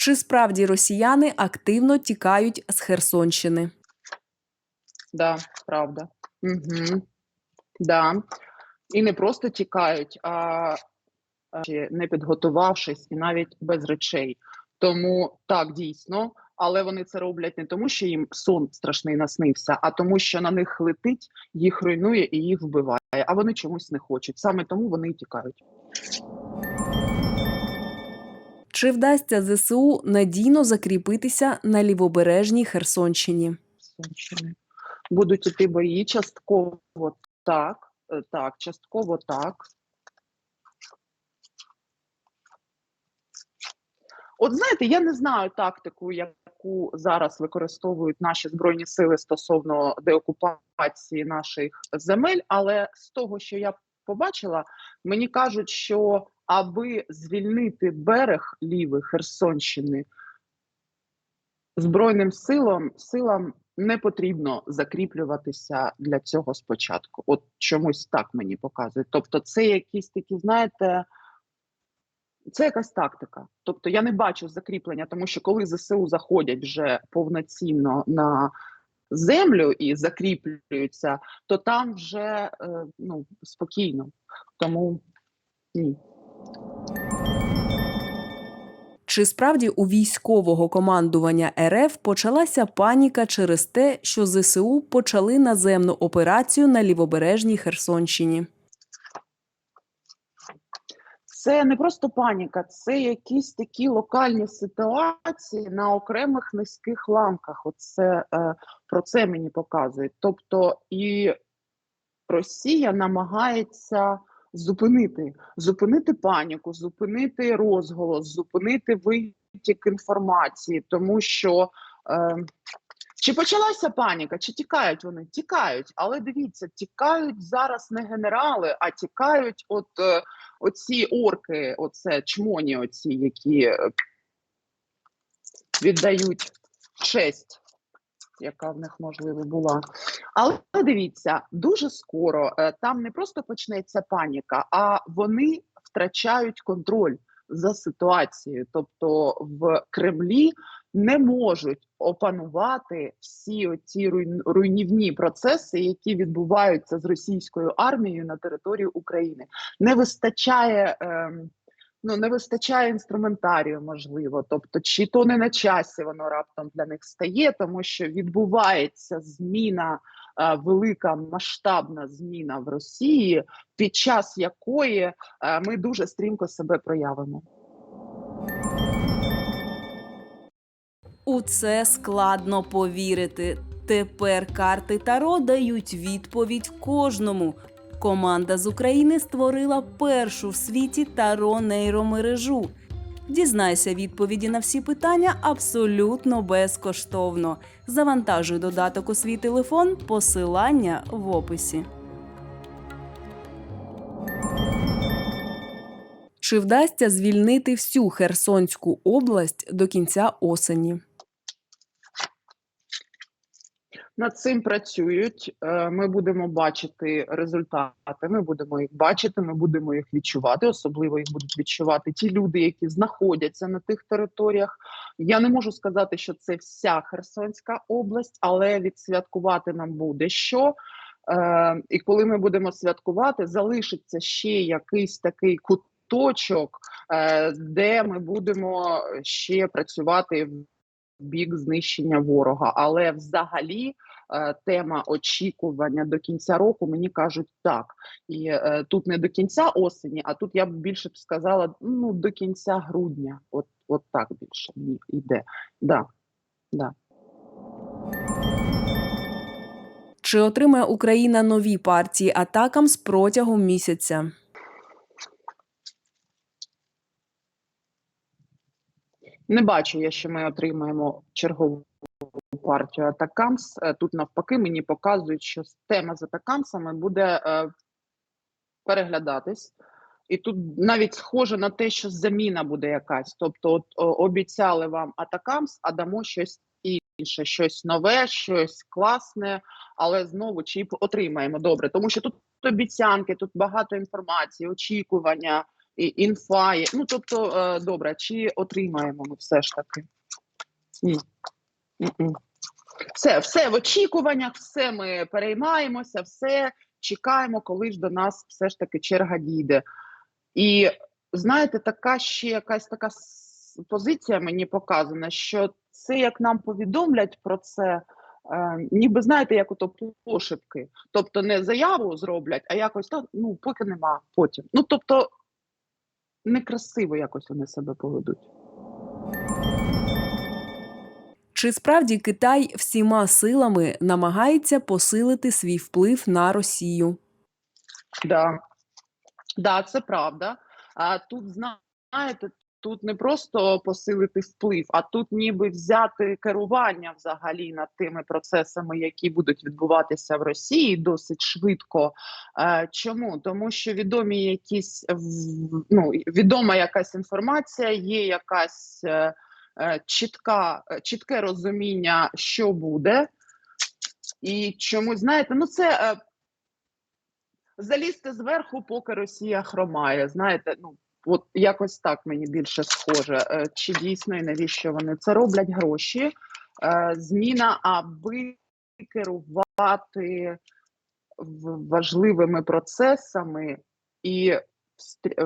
Чи справді росіяни активно тікають з Херсонщини? Да, правда. Угу. Да. І не просто тікають, а не підготувавшись і навіть без речей. Тому так дійсно, але вони це роблять не тому, що їм сон страшний наснився, а тому, що на них летить, їх руйнує і їх вбиває. А вони чомусь не хочуть. Саме тому вони і тікають. Чи вдасться ЗСУ надійно закріпитися на лівобережній Херсонщині? Будуть іти бої частково так, е, так, частково так. От знаєте, я не знаю тактику, яку зараз використовують наші збройні сили стосовно деокупації наших земель, але з того, що я побачила, мені кажуть, що аби звільнити берег лівий Херсонщини, збройним силам силам не потрібно закріплюватися для цього спочатку. От чомусь так мені показують. Тобто, це якісь такі, знаєте. Це якась тактика. Тобто я не бачу закріплення, тому що коли ЗСУ заходять вже повноцінно на землю і закріплюються, то там вже е, ну, спокійно. Тому ні. Чи справді у військового командування РФ почалася паніка через те, що ЗСУ почали наземну операцію на лівобережній Херсонщині? Це не просто паніка, це якісь такі локальні ситуації на окремих низьких ланках. Оце е, про це мені показують. Тобто і Росія намагається зупинити, зупинити паніку, зупинити розголос, зупинити витік інформації, тому що. Е, чи почалася паніка? Чи тікають вони? Тікають, але дивіться, тікають зараз не генерали, а тікають от е, оці орки, оце чмоні, оці, які е, віддають честь, яка в них можливо була. Але дивіться, дуже скоро е, там не просто почнеться паніка, а вони втрачають контроль за ситуацією. Тобто в Кремлі не можуть опанувати всі руйн- руйнівні процеси, які відбуваються з російською армією на території України. Не вистачає. ем, Ну, не вистачає інструментарію, можливо. Тобто, чи то не на часі воно раптом для них стає, тому що відбувається зміна, е, велика масштабна зміна в Росії, під час якої е, ми дуже стрімко себе проявимо. У це складно повірити. Тепер карти Таро дають відповідь кожному. Команда з України створила першу в світі таро нейромережу. Дізнайся відповіді на всі питання абсолютно безкоштовно. Завантажуй додаток у свій телефон, посилання в описі. Чи вдасться звільнити всю Херсонську область до кінця осені? Над цим працюють. Е, Ми будемо бачити результати. Ми будемо їх бачити. Ми будемо їх відчувати. Особливо їх будуть відчувати ті люди, які знаходяться на тих територіях. Я не можу сказати, що це вся Херсонська область, але відсвяткувати нам буде що. Е, І коли ми будемо святкувати, залишиться ще якийсь такий куточок, е, де ми будемо ще працювати в бік знищення ворога. Але взагалі тема очікування до кінця року мені кажуть так. І е, тут не до кінця осені, а тут я б більше б сказала ну до кінця грудня. От, от так більше мені йде. Да, да. Чи отримає Україна нові партії атакам з протягом місяця? Не бачу я, що ми отримаємо чергову партію Атакамс. Е, Тут навпаки мені показують, що тема з Атакамсами буде е, переглядатись. І тут навіть схоже на те, що заміна буде якась. Тобто, от обіцяли вам Атакамс, а дамо щось інше, щось нове, щось класне, але знову чи отримаємо добре, тому що тут обіцянки, тут багато інформації, очікування. і інфа. Ну тобто, е, добре, чи отримаємо ми все ж таки? Ні. Все, все в очікуваннях, все ми переймаємося, все чекаємо, коли ж до нас все ж таки черга дійде. І знаєте, така ще якась така позиція мені показана, що це як нам повідомлять про це, е, ніби знаєте, як ото пошепки. Тобто не заяву зроблять, а якось ну, поки нема, потім. Ну тобто некрасиво якось вони себе поведуть. Чи справді Китай всіма силами намагається посилити свій вплив на Росію? Да. Да, це правда. А тут знаєте, тут не просто посилити вплив, а тут ніби взяти керування взагалі над тими процесами, які будуть відбуватися в Росії досить швидко. Е, чому? Тому що відомі якісь ну, відома якась інформація, є якась е, чітка, е, чітке розуміння, що буде. І чому знаєте, ну це е, залізти зверху, поки Росія хромає. Знаєте, ну от якось так мені більше схоже. Е, Чи дійсно і навіщо вони це роблять гроші? Е, Зміна, аби керувати важливими процесами і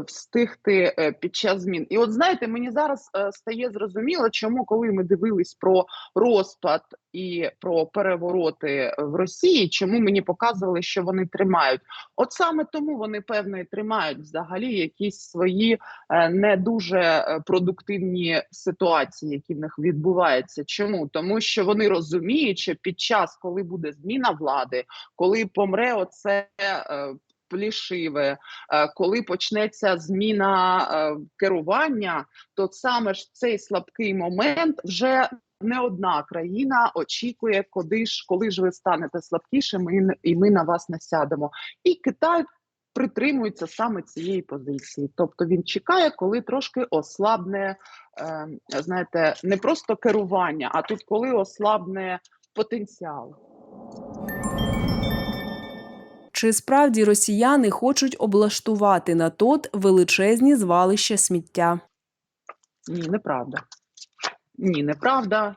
встигти е, під час змін. І от знаєте, мені зараз е, стає зрозуміло, чому, коли ми дивились про розпад і про перевороти в Росії, чому мені показували, що вони тримають. От саме тому вони певно і тримають взагалі якісь свої е, не дуже е, продуктивні ситуації, які в них відбуваються. Чому? Тому що вони розуміють, що під час, коли буде зміна влади, коли помре оце. Плішиве, Е, коли почнеться зміна е, керування, то саме ж цей слабкий момент вже не одна країна очікує, куди ж коли ж ви станете слабкішими, і ми на вас не сядемо. І Китай притримується саме цієї позиції. Тобто він чекає, коли трошки ослабне, е, знаєте, не просто керування, а тут коли ослабне потенціал. Чи справді росіяни хочуть облаштувати на ТОТ величезні звалища сміття? Ні, неправда. Ні, неправда.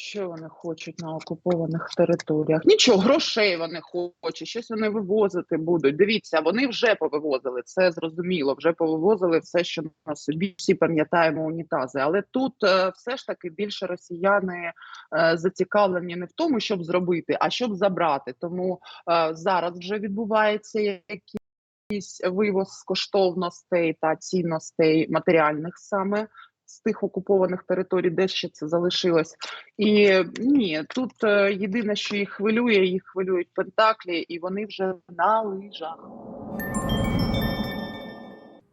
Що вони хочуть на окупованих територіях? Нічого, грошей вони хочуть, щось вони вивозити будуть. Дивіться, вони вже повивозили, це зрозуміло, вже повивозили все, що на собі всі пам'ятаємо унітази. Але тут е, все ж таки більше росіяни е, зацікавлені не в тому, щоб зробити, а щоб забрати. Тому е, зараз вже відбувається якийсь вивоз коштовностей та цінностей матеріальних саме з тих окупованих територій, де ще це залишилось. І ні, тут е, єдине, що їх хвилює, їх хвилюють пентаклі, і вони вже на лижах.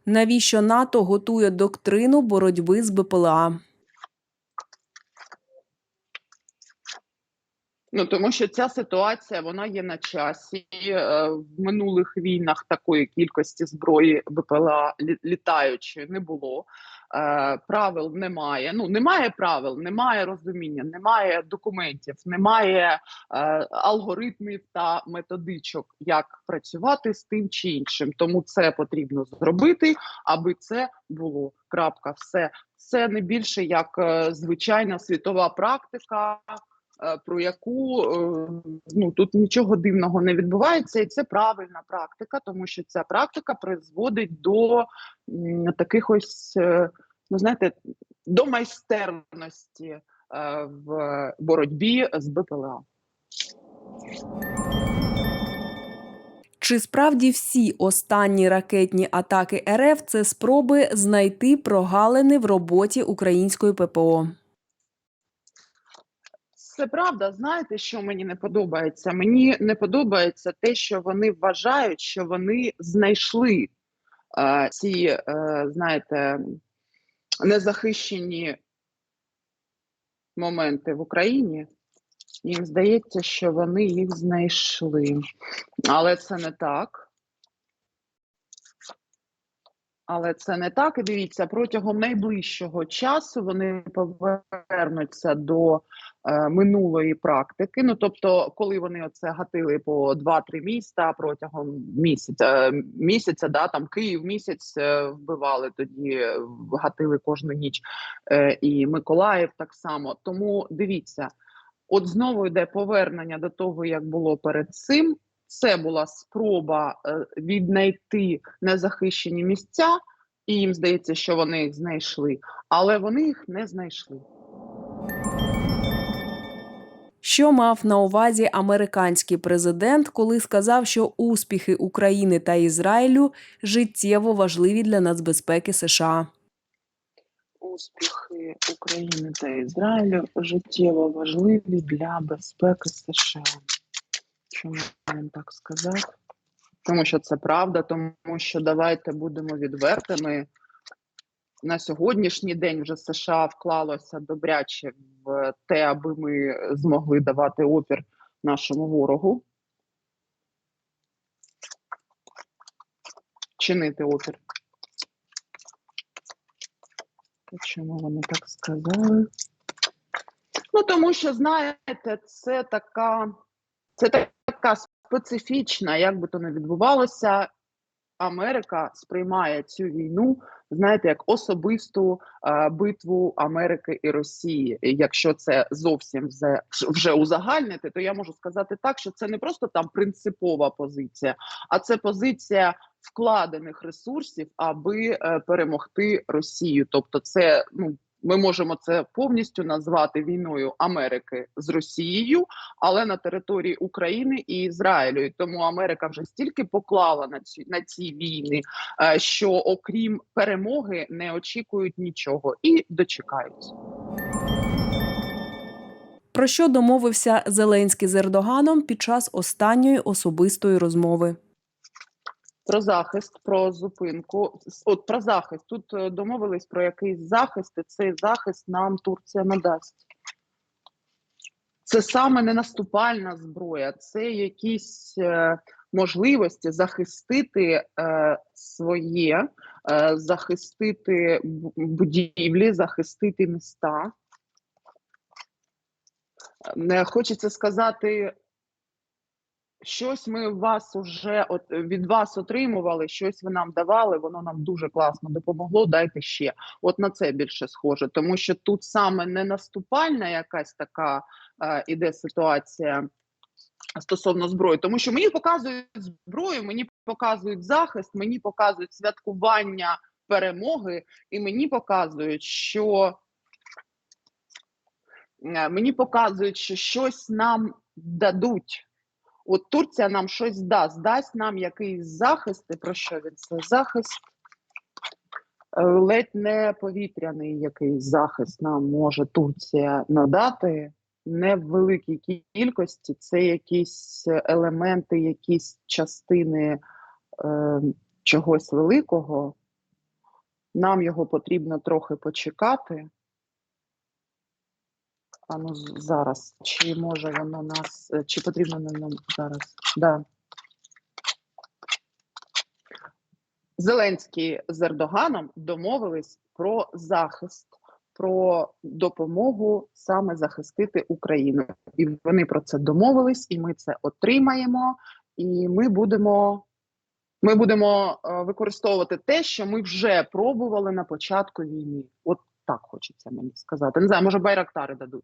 Навіщо НАТО готує доктрину боротьби з БПЛА? Ну тому що ця ситуація вона є на часі. Е, В минулих війнах такої кількості зброї БПЛА лі- літаючої не було. Е, Правил немає. Ну немає правил, немає розуміння, немає документів, немає е, алгоритмів та методичок, як працювати з тим чи іншим. Тому це потрібно зробити, аби це було. Крапка, все це не більше як е, звичайна світова практика про яку е, ну тут нічого дивного не відбувається, і це правильна практика, тому що ця практика призводить до таких ось, е, ну знаєте, до майстерності е, в боротьбі з БПЛА. Чи справді всі останні ракетні атаки РФ це спроби знайти прогалини в роботі української ППО? Це правда. Знаєте, що мені не подобається? Мені не подобається те, що вони вважають, що вони знайшли е, ці, е, знаєте, незахищені моменти в Україні. Їм здається, що вони їх знайшли. Але це не так. Але це не так. І дивіться, протягом найближчого часу вони повернуться до минулої практики. Ну тобто, коли вони оце гатили по 2-3 міста протягом місяця, е, місяця, да там Київ місяць е, вбивали тоді, е, гатили кожну ніч, е, і Миколаїв так само. Тому дивіться, от знову йде повернення до того, як було перед цим. Це була спроба е, віднайти незахищені місця, і їм здається, що вони їх знайшли, але вони їх не знайшли. Що мав на увазі американський президент, коли сказав, що успіхи України та Ізраїлю життєво важливі для нацбезпеки США? Успіхи України та Ізраїлю життєво важливі для безпеки США. Чому він так сказав? Тому що це правда, тому що давайте будемо відвертими. На сьогоднішній день вже США вклалося добряче в те, аби ми змогли давати опір нашому ворогу. Чинити опір. Чому вони так сказали? Ну, тому що, знаєте, це така, це така специфічна, як би то не відбувалося, Америка сприймає цю війну, знаєте, як особисту е, битву Америки і Росії. Якщо це зовсім вже, вже узагальнити, то я можу сказати так, що це не просто там принципова позиція, а це позиція вкладених ресурсів, аби е, перемогти Росію. Тобто, це ну. Ми можемо це повністю назвати війною Америки з Росією, але на території України і Ізраїлю. І тому Америка вже стільки поклала на ці на ці війни, е, що окрім перемоги не очікують нічого і дочекаються. Про що домовився Зеленський з Ердоганом під час останньої особистої розмови? Про захист, про зупинку. От про захист. Тут е, домовились про якийсь захист, і цей захист нам Турція надасть. Це саме не наступальна зброя, це якісь е, можливості захистити е, своє, е, захистити будівлі, захистити міста. Не хочеться сказати, щось ми вас уже от від вас отримували, щось ви нам давали, воно нам дуже класно допомогло. Дайте ще. От на це більше схоже, тому що тут саме не наступальна якась така е, іде ситуація. Стосовно зброї, тому що мені показують зброю, мені показують захист, мені показують святкування перемоги, і мені показують, що е, мені показують, що щось нам дадуть. От Турція нам щось дасть, дасть нам якийсь захист. І про що він це? Захист е, ледь не повітряний якийсь захист нам може Турція надати. Не в великій кількості, це якісь елементи, якісь частини е, чогось великого. Нам його потрібно трохи почекати. А ну зараз, чи може воно нас, е, чи потрібно нам зараз? Да. Зеленський з Ердоганом домовились про захист, про допомогу саме захистити Україну. І вони про це домовились, і ми це отримаємо. І ми будемо, ми будемо е, використовувати те, що ми вже пробували на початку війни. От так хочеться мені сказати. Не знаю, може байрактари дадуть